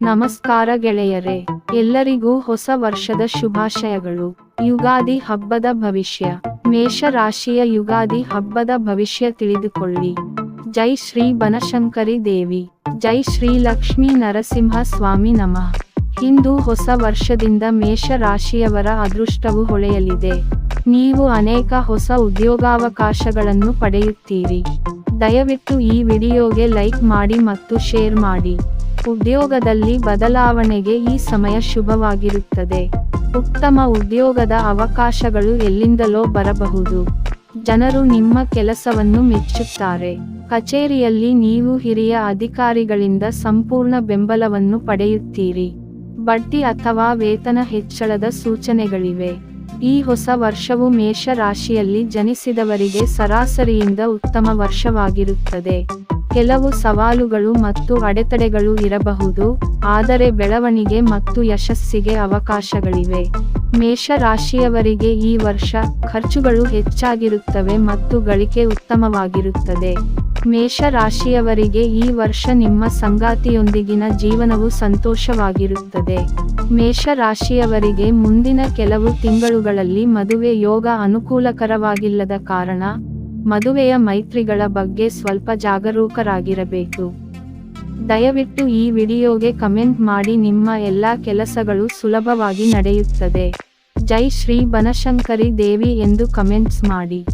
ನಮಸ್ಕಾರ ಗೆಳೆಯರೇ, ಎಲ್ಲರಿಗೂ ಹೊಸ ವರ್ಷದ ಶುಭಾಶಯಗಳು. ಯುಗಾದಿ ಹಬ್ಬದ ಭವಿಷ್ಯ. ಮೇಷ ರಾಶಿಯ ಯುಗಾದಿ ಹಬ್ಬದ ಭವಿಷ್ಯ ತಿಳಿದುಕೊಳ್ಳಿ. ಜೈ ಶ್ರೀ ಬನಶಂಕರಿ ದೇವಿ. ಜೈ ಶ್ರೀ ಲಕ್ಷ್ಮೀ ನರಸಿಂಹ ಸ್ವಾಮಿ ನಮಃ. ಇಂದು ಹೊಸ ವರ್ಷದಿಂದ ಮೇಷ ರಾಶಿಯವರ ಅದೃಷ್ಟವು ಹೊಳೆಯಲಿದೆ. ನೀವು ಅನೇಕ ಹೊಸ ಉದ್ಯೋಗಾವಕಾಶಗಳನ್ನು ಪಡೆಯುತ್ತೀರಿ. ದಯವಿಟ್ಟು ಈ ವಿಡಿಯೋಗೆ ಲೈಕ್ ಮಾಡಿ ಮತ್ತು ಶೇರ್ ಮಾಡಿ. ಉದ್ಯೋಗದಲ್ಲಿ ಬದಲಾವಣೆಗೆ ಈ ಸಮಯ ಶುಭವಾಗಿರುತ್ತದೆ. ಉತ್ತಮ ಉದ್ಯೋಗದ ಅವಕಾಶಗಳು ಎಲ್ಲಿಂದಲೋ ಬರಬಹುದು. ಜನರು ನಿಮ್ಮ ಕೆಲಸವನ್ನು ಮೆಚ್ಚುತ್ತಾರೆ. ಕಚೇರಿಯಲ್ಲಿ ನೀವು ಹಿರಿಯ ಅಧಿಕಾರಿಗಳಿಂದ ಸಂಪೂರ್ಣ ಬೆಂಬಲವನ್ನು ಪಡೆಯುತ್ತೀರಿ. ಬಡ್ತಿ ಅಥವಾ ವೇತನ ಹೆಚ್ಚಳದ ಸೂಚನೆಗಳಿವೆ. ಈ ಹೊಸ ವರ್ಷವು ಮೇಷ ರಾಶಿಯಲ್ಲಿ ಜನಿಸಿದವರಿಗೆ ಸರಾಸರಿಯಿಂದ ಉತ್ತಮ ವರ್ಷವಾಗಿರುತ್ತದೆ. ಕೆಲವು ಸವಾಲುಗಳು ಮತ್ತು ಅಡೆತಡೆಗಳು ಇರಬಹುದು, ಆದರೆ ಬೆಳವಣಿಗೆ ಮತ್ತು ಯಶಸ್ಸಿಗೆ ಅವಕಾಶಗಳಿವೆ. ಮೇಷ ರಾಶಿಯವರಿಗೆ ಈ ವರ್ಷ ಖರ್ಚುಗಳು ಹೆಚ್ಚಾಗಿರುತ್ತವೆ ಮತ್ತು ಗಳಿಕೆ ಉತ್ತಮವಾಗಿರುತ್ತದೆ. ಮೇಷ ರಾಶಿಯವರಿಗೆ ಈ ವರ್ಷ ನಿಮ್ಮ ಸಂಗಾತಿಯೊಂದಿಗಿನ ಜೀವನವು ಸಂತೋಷವಾಗಿರುತ್ತದೆ. ಮೇಷ ರಾಶಿಯವರಿಗೆ ಮುಂದಿನ ಕೆಲವು ತಿಂಗಳುಗಳಲ್ಲಿ ಮದುವೆ ಯೋಗ ಅನುಕೂಲಕರವಾಗಿಲ್ಲದ ಕಾರಣ ಮದುವೆಯ ಮೈತ್ರಿಗಳ ಬಗ್ಗೆ ಸ್ವಲ್ಪ ಜಾಗರೂಕರಾಗಿರಬೇಕು. ದಯವಿಟ್ಟು ಈ ವಿಡಿಯೋಗೆ ಕಮೆಂಟ್ ಮಾಡಿ ನಿಮ್ಮ ಎಲ್ಲಾ ಕೆಲಸಗಳು ಸುಲಭವಾಗಿ ನಡೆಯುತ್ತದೆ. ಜೈ ಶ್ರೀ ಬನಶಂಕರಿ ದೇವಿ ಎಂದು ಕಮೆಂಟ್ಸ್ ಮಾಡಿ.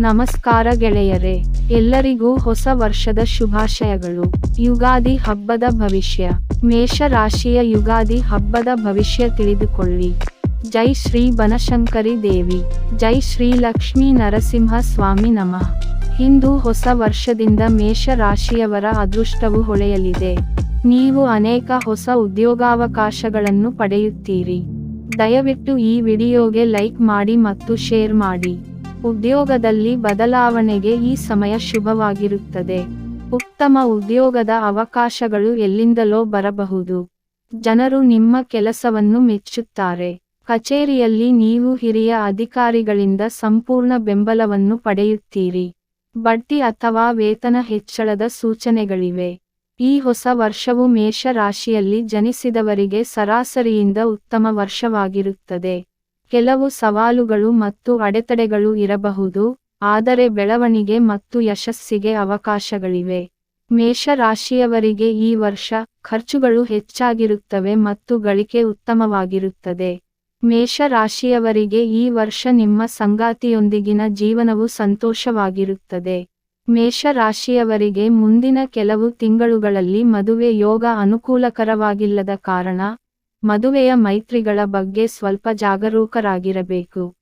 ನಮಸ್ಕಾರ ಗೆಳೆಯರೇ, ಎಲ್ಲರಿಗೂ ಹೊಸ ವರ್ಷದ ಶುಭಾಶಯಗಳು. ಯುಗಾದಿ ಹಬ್ಬದ ಭವಿಷ್ಯ. ಮೇಷ ರಾಶಿಯ ಯುಗಾದಿ ಹಬ್ಬದ ಭವಿಷ್ಯ ತಿಳಿದುಕೊಳ್ಳಿ. ಜೈ ಶ್ರೀ ಬನಶಂಕರಿ ದೇವಿ, ಜೈ ಶ್ರೀ ಲಕ್ಷ್ಮೀ ನರಸಿಂಹ ಸ್ವಾಮಿ ನಮಃ. ಇಂದು ಹೊಸ ವರ್ಷದಿಂದ ಮೇಷ ರಾಶಿಯವರ ಅದೃಷ್ಟವು ಹೊಳೆಯಲಿದೆ. ನೀವು ಅನೇಕ ಹೊಸ ಉದ್ಯೋಗಾವಕಾಶಗಳನ್ನು ಪಡೆಯುತ್ತೀರಿ. ದಯವಿಟ್ಟು ಈ ವಿಡಿಯೋಗೆ ಲೈಕ್ ಮಾಡಿ ಮತ್ತು ಶೇರ್ ಮಾಡಿ. ಉದ್ಯೋಗದಲ್ಲಿ ಬದಲಾವಣೆಗೆ ಈ ಸಮಯ ಶುಭವಾಗಿರುತ್ತದೆ. ಉತ್ತಮ ಉದ್ಯೋಗದ ಅವಕಾಶಗಳು ಎಲ್ಲಿಂದಲೋ ಬರಬಹುದು. ಜನರು ನಿಮ್ಮ ಕೆಲಸವನ್ನು ಮೆಚ್ಚುತ್ತಾರೆ. ಕಚೇರಿಯಲ್ಲಿ ನೀವು ಹಿರಿಯ ಅಧಿಕಾರಿಗಳಿಂದ ಸಂಪೂರ್ಣ ಬೆಂಬಲವನ್ನು ಪಡೆಯುತ್ತೀರಿ. ಬಡ್ತಿ ಅಥವಾ ವೇತನ ಹೆಚ್ಚಳದ ಸೂಚನೆಗಳಿವೆ. ಈ ಹೊಸ ವರ್ಷವು ಮೇಷ ರಾಶಿಯಲ್ಲಿ ಜನಿಸಿದವರಿಗೆ ಸರಾಸರಿಯಿಂದ ಉತ್ತಮ ವರ್ಷವಾಗಿರುತ್ತದೆ. ಕೆಲವು ಸವಾಲುಗಳು ಮತ್ತು ಅಡೆತಡೆಗಳು ಇರಬಹುದು, ಆದರೆ ಬೆಳವಣಿಗೆ ಮತ್ತು ಯಶಸ್ಸಿಗೆ ಅವಕಾಶಗಳಿವೆ. ಮೇಷ ರಾಶಿಯವರಿಗೆ ಈ ವರ್ಷ ಖರ್ಚುಗಳು ಹೆಚ್ಚಾಗಿರುತ್ತವೆ ಮತ್ತು ಗಳಿಕೆ ಉತ್ತಮವಾಗಿರುತ್ತದೆ. ಮೇಷ ರಾಶಿಯವರಿಗೆ ಈ ವರ್ಷ ನಿಮ್ಮ ಸಂಗಾತಿಯೊಂದಿಗಿನ ಜೀವನವು ಸಂತೋಷವಾಗಿರುತ್ತದೆ. ಮೇಷ ರಾಶಿಯವರಿಗೆ ಮುಂದಿನ ಕೆಲವು ತಿಂಗಳುಗಳಲ್ಲಿ ಮದುವೆ ಯೋಗ ಅನುಕೂಲಕರವಾಗಿಲ್ಲದ ಕಾರಣ, ಮದುವೆಯ ಮೈತ್ರಿಗಳ ಬಗ್ಗೆ ಸ್ವಲ್ಪ ಜಾಗರೂಕರಾಗಿರಬೇಕು.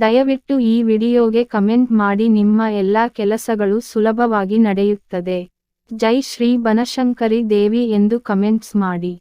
ದಯವಿಟ್ಟು ಈ ವಿಡಿಯೋಗೆ ಕಮೆಂಟ್ ಮಾಡಿ ನಿಮ್ಮ ಎಲ್ಲಾ ಕೆಲಸಗಳು ಸುಲಭವಾಗಿ ನಡೆಯುತ್ತದೆ. ಜೈ ಶ್ರೀ ಬನಶಂಕರಿ ದೇವಿ ಎಂದು ಕಮೆಂಟ್ಸ್ ಮಾಡಿ.